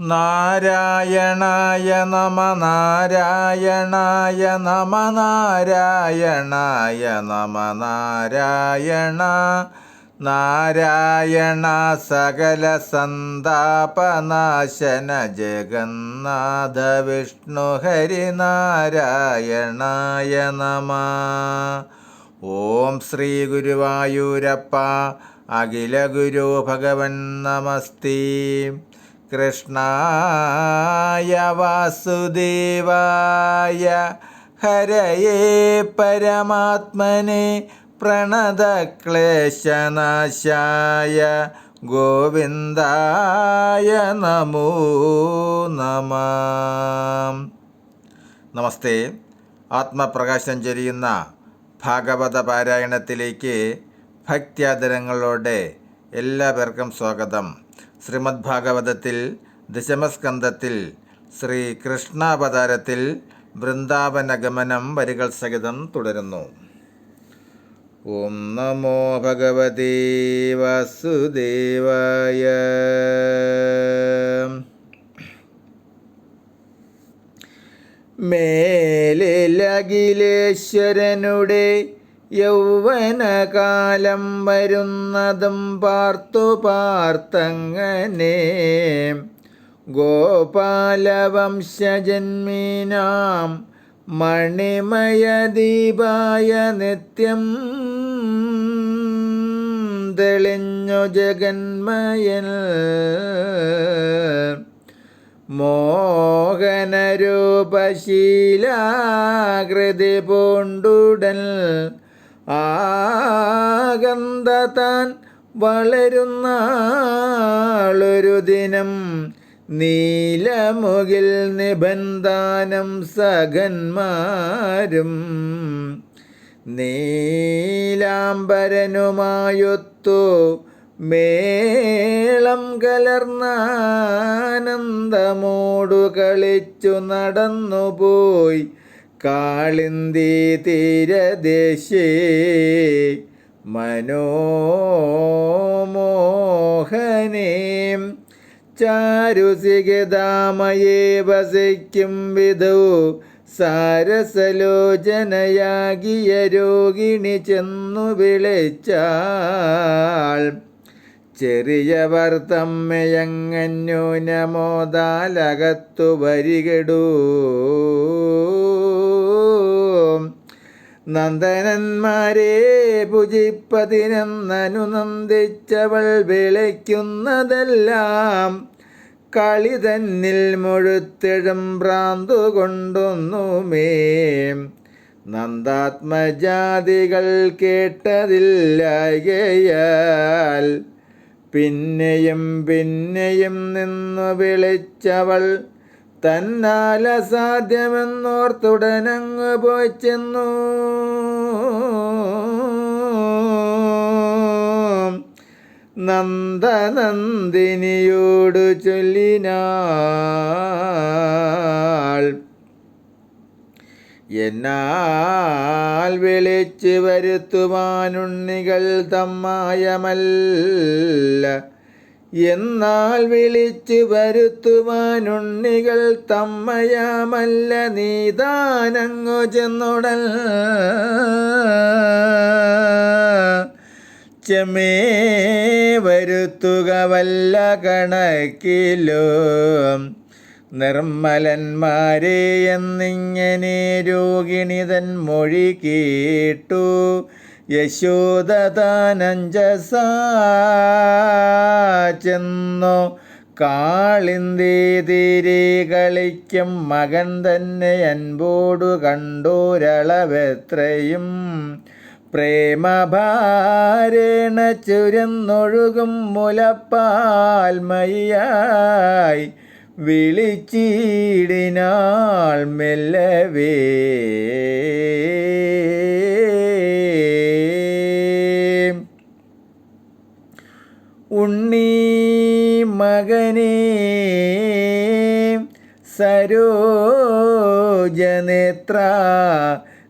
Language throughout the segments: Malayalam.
നാരായണായ നമ നാരായണായ നമ നാരായണായ നമ നാരായണ. നാരായണ സകല സന്താപനാശന ജഗന്നാഥ വിഷ്ണു ഹരിനാരായണായ നമ. ഓം ശ്രീ ഗുരുവായൂരപ്പ അഖില ഗുരു ഭഗവൻ നമസ്തേ. കൃഷ്ണായ വാസുദേവായ ഹരയേ പരമാത്മനെ പ്രണതക്ലേശനാശായ ഗോവിന്ദായ നമോ നമ. നമസ്തേ. ആത്മപ്രകാശം ചൊരിയുന്ന ഭാഗവത പാരായണത്തിലേക്ക് ഭക്ത്യാദരങ്ങളോടെ എല്ലാവർക്കും സ്വാഗതം. ശ്രീമദ് ഭാഗവതത്തിൽ ദശമസ്കന്ധത്തിൽ ശ്രീ കൃഷ്ണാവതാരത്തിൽ വൃന്ദാവനഗമനം വരികൾ സഹിതം തുടരുന്നു. ഓം നമോ ഭഗവതേ വസുദേവായ. മേലിലഖിലേശ്വരനുടെ യൗവനകാലം വരുന്നതും പാർത്തു പാർത്തങ്ങനെ ഗോപാലവംശജന്മീനാം മണിമയദീപായ നിത്യം തെളിഞ്ഞു ജഗന്മയൽ മോഹനരൂപശീലാകൃതി പൂണ്ടുടൻ ആകന്ത താൻ വളരുന്നാളൊരു ദിനം. നീലമുകിൽ നിബന്ധാനം സഖന്മാരും. നീലാംബരനുമായൊത്തു മേളം കലർന്നാനന്ദമോടു കളിച്ചു നടന്നുപോയി. കാളിന്തി തീരദേശേ മനോമോഹനേ ചാരുസികതാമയേ വസിക്കും വിധു സാരസലോചനയാകിയ രോഗിണി ചെന്നു വിളിച്ചാൾ. ചെറിയവർ വർത്തമ്മയങ്ങന്യൂനമോദാലകത്തു വരികടൂ. നന്ദനന്മാരെ ഭുജിപ്പതിനെന്നനു നന്ദിച്ചവൾ വിളിക്കുന്നതെല്ലാം കളി തന്നിൽ മുഴുത്തിഴും ഭ്രാന്തു കൊണ്ടൊന്നുമേ നന്ദാത്മജാതികൾ കേട്ടതില്ലായകയാൽ പിന്നെയും പിന്നെയും നിന്നു വിളിച്ചവൾ തന്നാൽ അസാധ്യമെന്നോർത്തുടനങ്ങ് പോയി ചെന്നു നന്ദനന്ദിനിയോട് ചൊല്ലിനാൾ. എന്നാൽ വിളിച്ചു വരുത്തുവാനുണ്ണികൾ തമ്മായമല്ല. എന്നാൽ വിളിച്ചു വരുത്തുവാനുണ്ണികൾ തമ്മയാമല്ല നീതാനങ്ങു ചെന്നുടൽ. ചെമേ വരുത്തുക വല്ല കണക്കിലോ. നിർമ്മലന്മാരെ എന്നിങ്ങനെ രോഗിണിതൻ മൊഴി കേട്ടു. യശോദാനഞ്ചസ ചെന്നു കാളിന്തീതിരി കളിക്കും മകൻ തന്നെ അൻപോടു കണ്ടൂരളവെത്രയും. പ്രേമഭാരേണ ചുരന്നൊഴുകും മുലപ്പാൽമയായി വിളിച്ചിടിനാൾ മെല്ലവേ. സരോജനേത്ര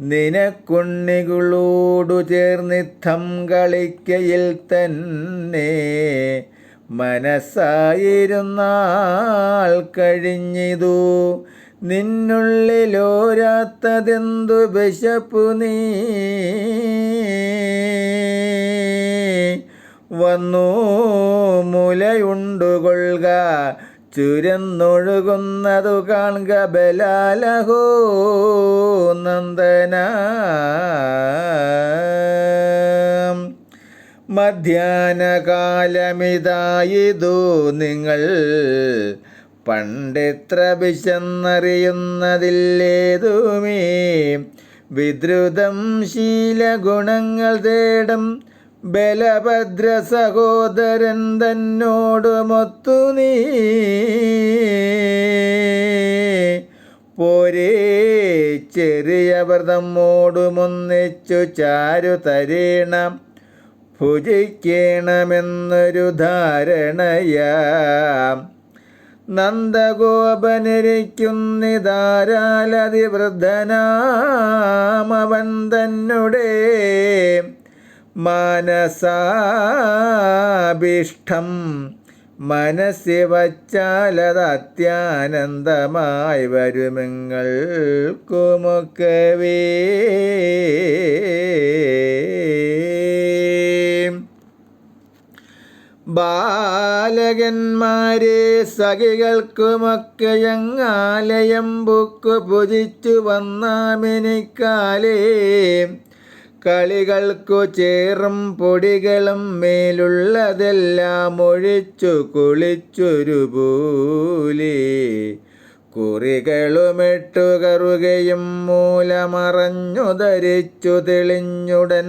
നിനക്കുണ്ണികളോടു ചേർന്നിത്തം കളിക്കയിൽ തന്നെ മനസ്സായിരുന്നാൾ കഴിഞ്ഞിതു. നിന്നുള്ളിലോരാത്തതെന്തു വിശപ്പു നീ? വന്നു മുലയുണ്ടുകൊള്ളുക ചുരന്നൊഴുകുന്നതു കാണുക ബലാലഹോ നന്ദന. മധ്യാനകാലമിതായിതു നിങ്ങൾ പണ്ടെത്ര വിശന്നറിയുന്നതില്ലേതുമേ വിദ്രുതം ശീലഗുണങ്ങൾ തേടും ബലഭദ്ര സഹോദരൻ തന്നോടുമൊത്തു നീ. പോരേ ചെറിയവർ തമ്മോടുമൊന്നിച്ചു ചാരു തരീണം. ഭുജിക്കണമെന്നൊരു ധാരണയാം. നന്ദഗോപനിരിക്കുന്നിതാരാലതിവൃദ്ധനാമവൻ തന്നെ മാനസാഭിഷ്ടം മനസ്സി വച്ചാലതത്യാനന്ദമായി വരുമെങ്ങൾക്കുമൊക്കവേ ബാലകന്മാരെ സഖികൾക്കുമൊക്കെ ഞങ്ങാലയം ബുക്ക് പുതിച്ചു വന്നാമിനിക്കാലേ. കളികൾക്കു ചേറും പൊടികളും മേലുള്ളതെല്ലാം ഒഴിച്ചു കുളിച്ചൊരു പൂലേ. കുറികളുമിട്ടു കറുകയും മൂലമറഞ്ഞു ധരിച്ചു തെളിഞ്ഞുടൻ.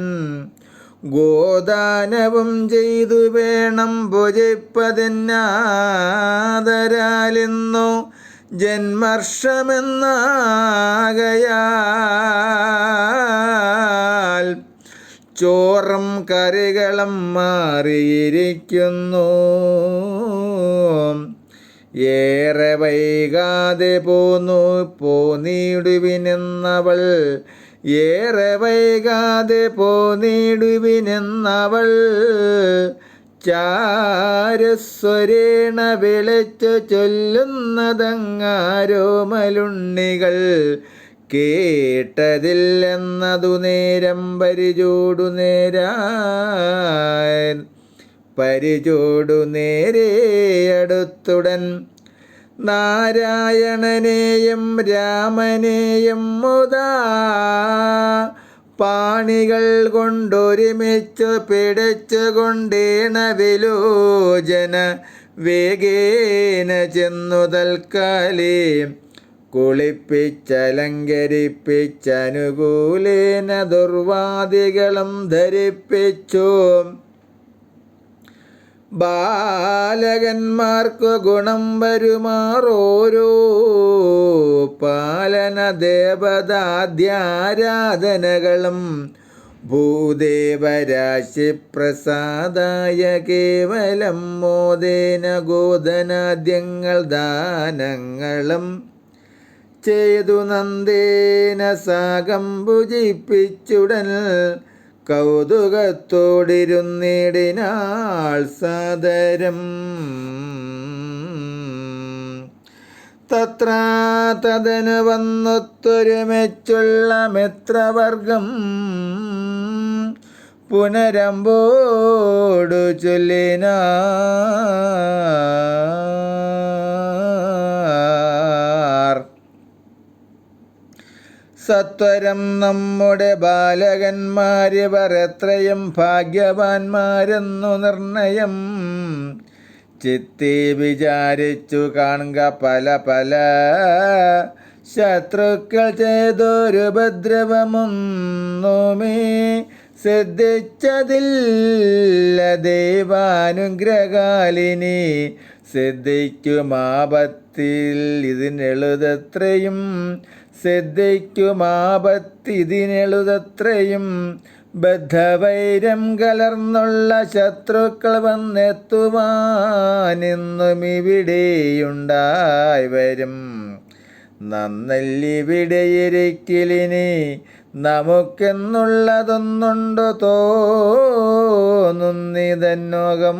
ഗോദാനവും ചെയ്തു വേണം ഭുജിപ്പതിനാദരാലിന്നു ജന്മർഷമെന്നാകയാൽ ചോറും കറികളും മാറിയിരിക്കുന്നു. ഏറെ വൈകാതെ പോന്നു പോന്നിടുവിനെന്നവൾ. ഏറെ വൈകാതെ പോന്നിടുവിനെന്നവൾ. ചാരുസ്വരേണ വിളിച്ചു ചൊല്ലുന്നതങ്ങാരോ മലുണ്ണികൾ. കേട്ടതില്ലെന്നതു നേരം പരിചൂടു നേരാൻ പരിചൂടു നേരേ അടുത്തുടൻ. നാരായണനെയും രാമനെയും മുതാ പാണികൾ കൊണ്ടൊരുമിച്ചു വിലോചന വേഗേന ചെന്നു തൽക്കാലേ കുളിപ്പിച്ചലങ്കരിപ്പിച്ചനുകൂലേന ദുർവാദികളും ധരിപ്പിച്ചു. ബാലകന്മാർക്കു ഗുണം വരുമാറോരോ? പാലന ദേവതാദ്യാരാധനകളും ഭൂദേവരാശി പ്രസാദായ കേവലം മോദേന ഗോധനാദ്യങ്ങൾ ദാനങ്ങളും ചെയ്തു നന്ദേന സാകം ഭുജിപ്പിച്ചുടൻ കൗതുകത്തോടിരുന്നിടിനാൾ സാദരം. തത്ര തതന് വന്നൊത്തൊരുമിച്ചുള്ള മിത്രവർഗം പുനരമ്പോടു ചൊല്ലിനാർ സത്വരം നമ്മുടെ ബാലകന്മാരിവർ എത്രയും ഭാഗ്യവാന്മാരെന്നു നിർണയം. ചിത്തി വിചാരിച്ചു കാണുക പല പല. ശത്രുക്കൾ ചെയ്തൊരു ഭദ്രവമൊന്നുമേ സിദ്ധിച്ചതില്ല ദൈവാനുഗ്രഹാലിനി. സിദ്ധിക്കുമാപത്തിൽ ഇതിനെഴുതത്രയും ശ്രദ്ധയ്ക്കുമാപത്തിതിനെഴുതത്രയും. ബദ്ധവൈരം കലർന്നുള്ള ശത്രുക്കൾ വന്നെത്തുവാനെന്നും ഇവിടെയുണ്ടായി വരും നന്നല്ലിവിടെയിരിക്കലിനി നമുക്കെന്നുള്ളതൊന്നുണ്ടോ തോന്നുന്നിതന്നോകം.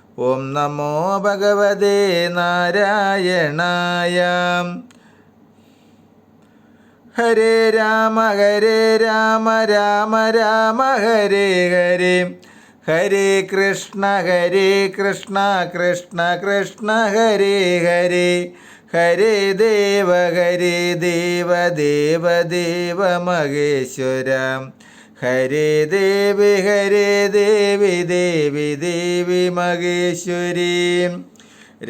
ഓം നമോ ഭഗവതേ നാരായണായ. ഹരേ രാമ ഹരേ രാമ രാമ രാമ ഹരേ ഹരേ. ഹരേ കൃഷ്ണ ഹരേ കൃഷ്ണ കൃഷ്ണ കൃഷ്ണ ഹരേ ഹരേ. ഹരേ ദേവ ഹരേ ദേവ ദേവ ദേവ മഹേശ്വര. ഹരേ ദേവി ഹരേ ദേവി ദേവി ദേവി മഹേശ്വരി.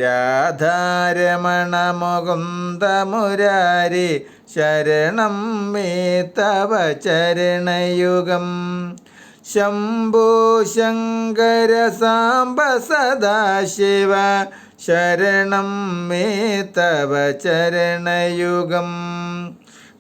രാധാരമണ മുകുന്ദ മുരാരി ശരണം മേ തവ ചരണയുഗം. ശംഭോ ശങ്കര സാംബ സദാശിവ ശരണം മേ തവ ചരണയുഗം.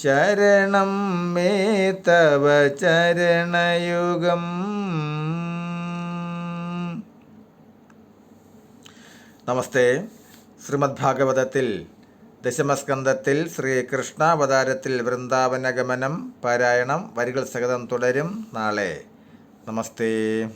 ശരണം മേ തവ ചരണയുഗം. നമസ്തേ. ശ്രീമദ് ഭാഗവതത്തിൽ ദശമസ്കന്ധത്തിൽ ശ്രീ കൃഷ്ണാവതാരത്തിൽ വൃന്ദാവനഗമനം പാരായണം വരികൾ സഹിതം തുടരും നാളെ. നമസ്തേ.